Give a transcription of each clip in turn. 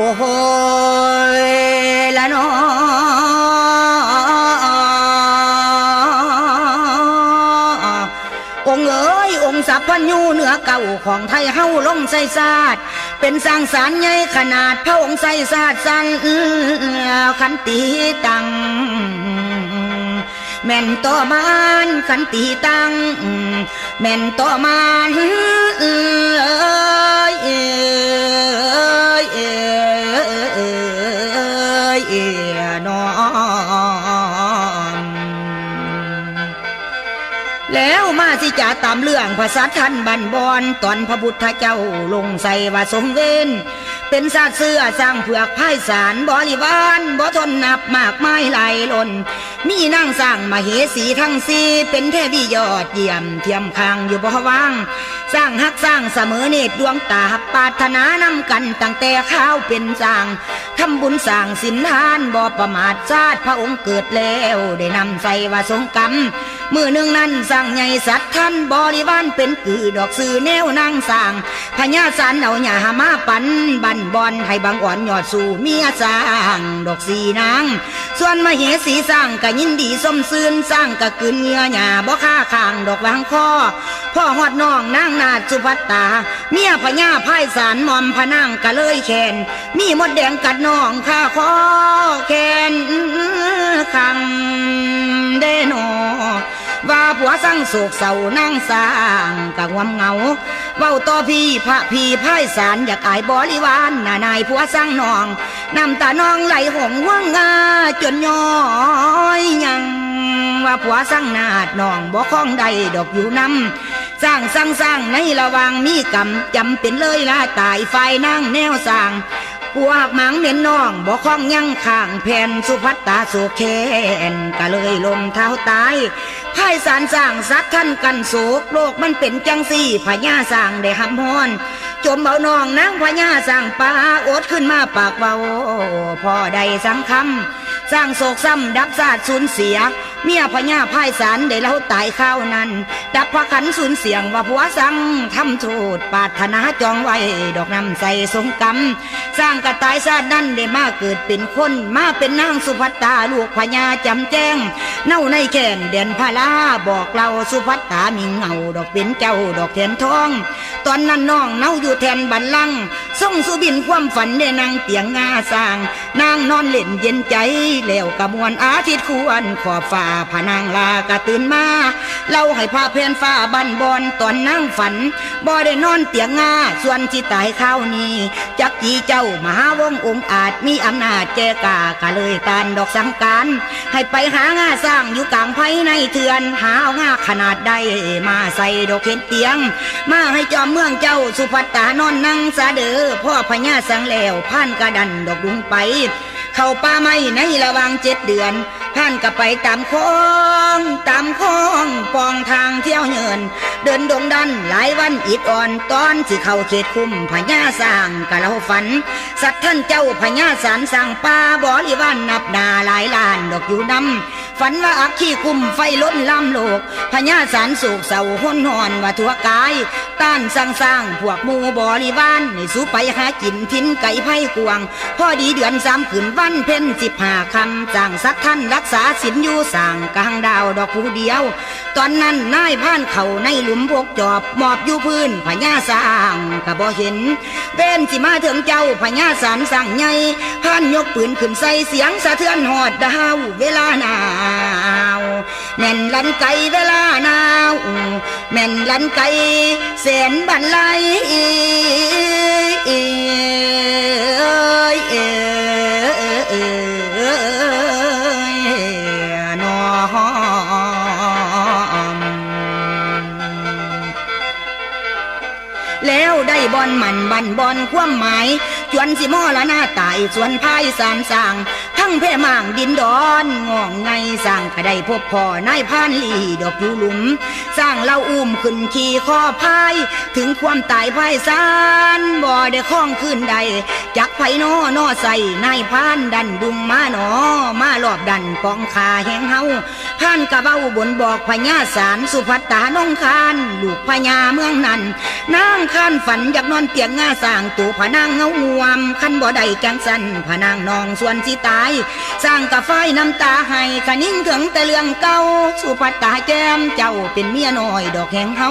โอ้โหยละนอองเอ๋ยองค์สัพพัญญูเหนือเก่าของไทยเฮาลงใส่ศาสตร์เป็นสร้างสารใหญ่ขนาดพระองค์ใส่ศาสตร์สั่งขันตีตังแม่นต่อมานขันตีตังแม่นต่อมานเอ้ยเอ้ย นอนแล้วมาสิจะตามเรื่องภาษาท่านบันบอนตอนพระพุทธเจ้าลงใส่ว่าสงเวน เป็นศาตเสื้อสร้างเผือกไพ่สารบริวารบ่ทนนับมากไม้ไหลล่น มีนั่งสร้างมาเหสีทั้งสีเป็นเทพียอดเยี่ยมเทียมคางอยู่บ่ว่าง สร้างฮักสร้างเสมอเนตรดวงตาปาถนานำกันตั้งแต่ข้าวเป็นสร้างทำบุญสร้างสินทานบ่ประมาทชาติพระองค์เกิดแล้ว ได้นำใส่ว่าสงกรรม มือหนึ่งนั้นสร้างใหญ่สัตว์ท่านบริวารเป็นกือดอกซื้อแนวนางสร้างพญาสันเอาหญ้ามาปันบันบอนให้บางอ่อนยอดสู่เมียสร้างดอกสีนาง ส่วนมาเหสีสร้างก็ยินดีสมซื่นสร้างก็กืนเงือหญ้าบ่ค่าข้างดอกวางคอพ่อหอดน้องนางนาดสุภัตตา เมียพญาพายสารมอมพนางก็เลยแขนมีมดแดงกัดน้องข้าคอแขนขัง ว่าผัวสั่งโศกเศร้านั่งสร้างกังวมเงาเว้าต่อพี่พระพี่พายสารอยากอายบริวารน่านายผัวสั่งนองน้ำตาน้องไหลหงว่างงาจนย้อยยังว่าผัวสั่งนาดนองบ่คล้องใดดอกอยู่นำสร้างสร้างสร้างในระวางมีกรรมจำเป็นเลยละตายไฟนั่งแนวสร้างพวกหมังเน้นน้องบ่คล้องยังข้างแผ่นสุพัตตาสุเคนก็เลยลมเท้าตาย ไพ่สารสร้างสัตว์ท่านกันโศกโลกมันเป็นจังสี่พญาสร้างได้หำฮอน จมเบานองนางพญาสร้างปลาอดขึ้นมาปากเบาพ่อใดสังคำสร้างโศกซ้ำดับศาสตร์สูญเสียเมียพญาพ่ายสารได้เล่าตายข้าวนั้น ดับพระขันสูญเสียงว่าผัวสั่งทำโทษปาถนาจองไว้ ดอกน้ำใสสงกรรม สร้างกระตายชาตินั้นได้มาเกิดเป็นคนมาเป็นนางสุภัตตาลูกพญาจำแจ้ง เน่าในแขนเด่นพาลาบอกเราสุภัตตามีเงาดอกเป็นเจ้าดอกแทนทอง ตอนนั้นน้องเน่าอยู่แทนบันลังส่งสุบินความฝันได้นางเตียงงาสร้าง นางนอนเล่นเย็นใจแล้วกระมวลอาทิตย์ควรขอบฟ้าพานางลากระตื่นมาเล่าให้พาเพนฟ้าบันบอนตอนนั่งฝันบ่ได้นอนเตียงงาส่วนที่ตายข้าวนี้จักจีเจ้ามหาวงองอาจมีอำนาจแจกากะเลยตานดอกสังการให้ไปหางาสร้างอยู่กลางไพในเถือน หาเอางาขนาดใดมาใส่ดอกเข็นเตียง มาให้จอมเมืองเจ้าสุภัตตานอนนั่งสาเดอพ่อพญาสังแล้วผ่านกระดันดอกดุงไป เข้าป่าไม้ในระวางเจ็ดเดือน ผ่านก็ไปตามคลองตามคลองปองทางเที่ยวเหิน เดินดงดันหลายวันอิดอ่อนตอนสิเข้าเขตคุมพญาสร้างกะเราฝัน สัตว์ท่านเจ้าพญาสารสั่งป่าบริวารนับนาหลายล้านดอกอยู่นำฝันว่าอักขี้คุมไฟล้นลำโลกพญาสารสูกเสาห้นหอนว่าทั่วกาย ต้านสร้างสร้างพวกมูบริวารในสู้ไปหากินทิ้นไก่ไผ่กวางพ่อดีเดือนสามขืนวันเพ็ญสิบหาคำจ้างสักท่านรักษาศีลอยู่สั่งกลางดาวดอกผู้เดียว ตอนนั้นนายผ่านเขาในหลุมพวกจอบหมอบอยู่พื้นพญาสร้างก็บ่เห็นเว้นสิมาถึงเจ้าพญาสารสั่งใหญ่ผ่านยกปืนขึ้นใส่เสียงสะเทือนหอดดาวเวลาหนาวแม่นลันไกเวลาหนาวแม่นลันไกแสนบันไล แล้วได้บอนหมันบันบอนความหมาย จวนสิมอละหน้าตายส่วนพายสามสาง งแพ่หม่างดินดอนงองไงสร้างก็ได้พบพ่อนายพานลีดอกอยู่หลุม สร้างเล่าอุ้มขึ้นขี่คอพาย ถึงความตายพายสารบ่ได้คล้องขึ้นใด จักไผนอนอใส่นายพานดันดุงมาหนอ มารอบดันกองขาแหงเฮาพานกะเบ้าบนบอกพญาสารสุภัตตาน้องคานลูกพญาเมืองนั้นนางคานฝันอยากนอนเตียงงาสร้างตูผานางเงางวม คันบ่ได้จังสันพนางนองส่วนสิตายสร้างกระไฟน้ำตาให้ขนิ่งถึงแต่เรื่องเก่าสุภัตตาแก้มเจ้าเป็นเมียน้อยดอกแหงเฮา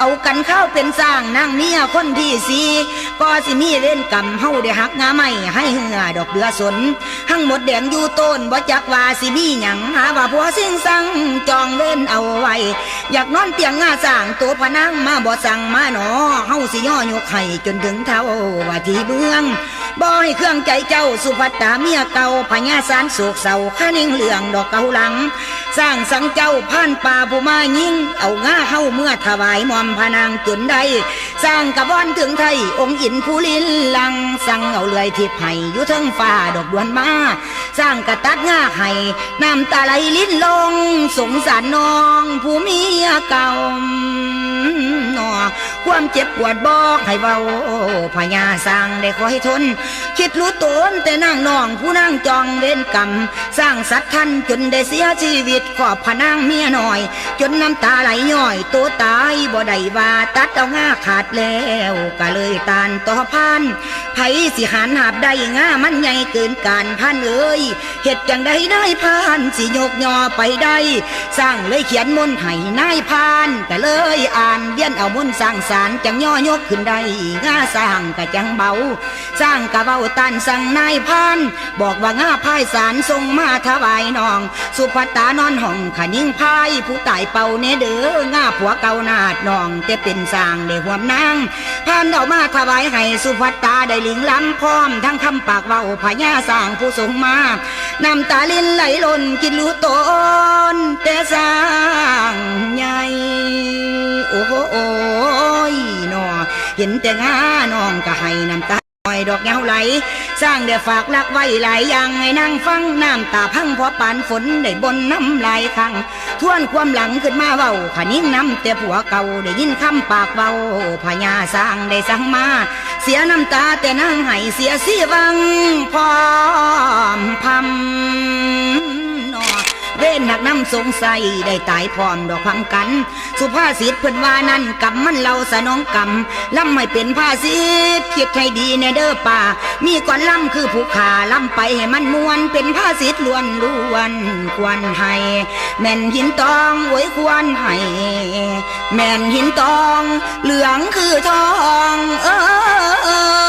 เอากันเข้าเป็นสร้างนางเมียคนที่สีก็สิมีเล่นกำเฮาได้หักงาไม่ให้เหือดอกเดือสนทั้งหมดแดงอยู่ต้นบ่จักว่าสิมีหยังหาว่าผัวสิ่งสั่งจองเล่นเอาไว้ อยากนอนเตียงงาสร้างตัวพนังมาบ่สั่งมาหนอเฮาสิย่อยกให้จนถึงเท่าว่าที่เมือง บ่ให้เครื่องใจเจ้าสุภัตตาเมียเก่าพญาสารโศกเศร้าข้านิ่งเหลืองดอกเกาหลัง สร้างสังเจ้าผ่านป่าผู้มายิงเอาง่าเฮาเมื่อถวายมอมพนางจนได้สร้างกระบอนถึงไทยองค์อินผู้ลินลังสั่งเอาเลื่อยทิพย์ให้อยู่เทิงฟ้าดอกดวนมาสร้างกระตัดง่าให้น้ำตาไหลลิ้นลง สงสารน้องผู้เมียเก่า ความเจ็บปวดบอกให้เบาพญาสร้างได้คอยทน คิดรู้ตนแต่นางนองผู้นางจองเวรกรรม สร้างสัตว์ท่านจนได้เสียชีวิตขอบพนางเมียหน่อย จนน้ำตาไหลย่อย ตัวตายบ่ได้ว่าตัดเอาง่าขาดแล้วก็เลยตานต่อพันไผสิหันหาบได้ง่ามันใหญ่เกินการพันเอ้ย เฮ็ดจังได้ได้พานสิยกยอไปได้ สร้างเลยเขียนมนให้นายพานก็เลยอ่านเวียนเอามนสร้างสารจังย่อยกขึ้นได้ง่าสร้างก็จังเบา สร้างกะเบาตันสั่งนายพาน บอกว่าง่าพายสารทรงมาถวายน้อง สุภัตตานอนห้องขยิ่งพายผู้ตายเป่าเนเด้อง่าผัวเก่านาดน้องแต่เป็นสร้างได้ห่วมนางพานเอามาถวายให้สุภัตตาได้ลิงล้ำพร้อมทั้งคำปากเว้าพญาสร้างผู้ทรงมาน้ำตาลินไหลหล่นกินรู้ตนแต่สร้างใหญ่โอ้โหโอ้ยนอเห็นแต่งาน้องก็ให้น้ำตาหน่อยดอกเงาไหล สร้างได้ฝากลักไว้หลายอย่างให้นั่งฟังน้ำตาพังพอปานฝนได้บนน้ำลายคังทวนความหลังขึ้นมาเว้าขนิ่งน้ำแต่ผัวเก่าได้ยินคำปากเว้าพญาสร้างได้สั่งมา เสียน้ำตาแต่นั่งให้เสียสีวังพร้อม เว้นหักน้ำสงสัยได้ตายพร้อมดอกความกัน สุภาษิตเพิ่นว่านั่นกำมันเราสนองกำล่ำให้เป็นภาษิตคิดให้ดีแนเด้อป่า มีก่อนล่ำคือผู้ขาล่ำไปให้มันมวน เป็นภาษิตล้วนล้วนควรให้ แม่นหินตองไว้ควรให้ แม่นหินตอง เหลืองคือทอง เออ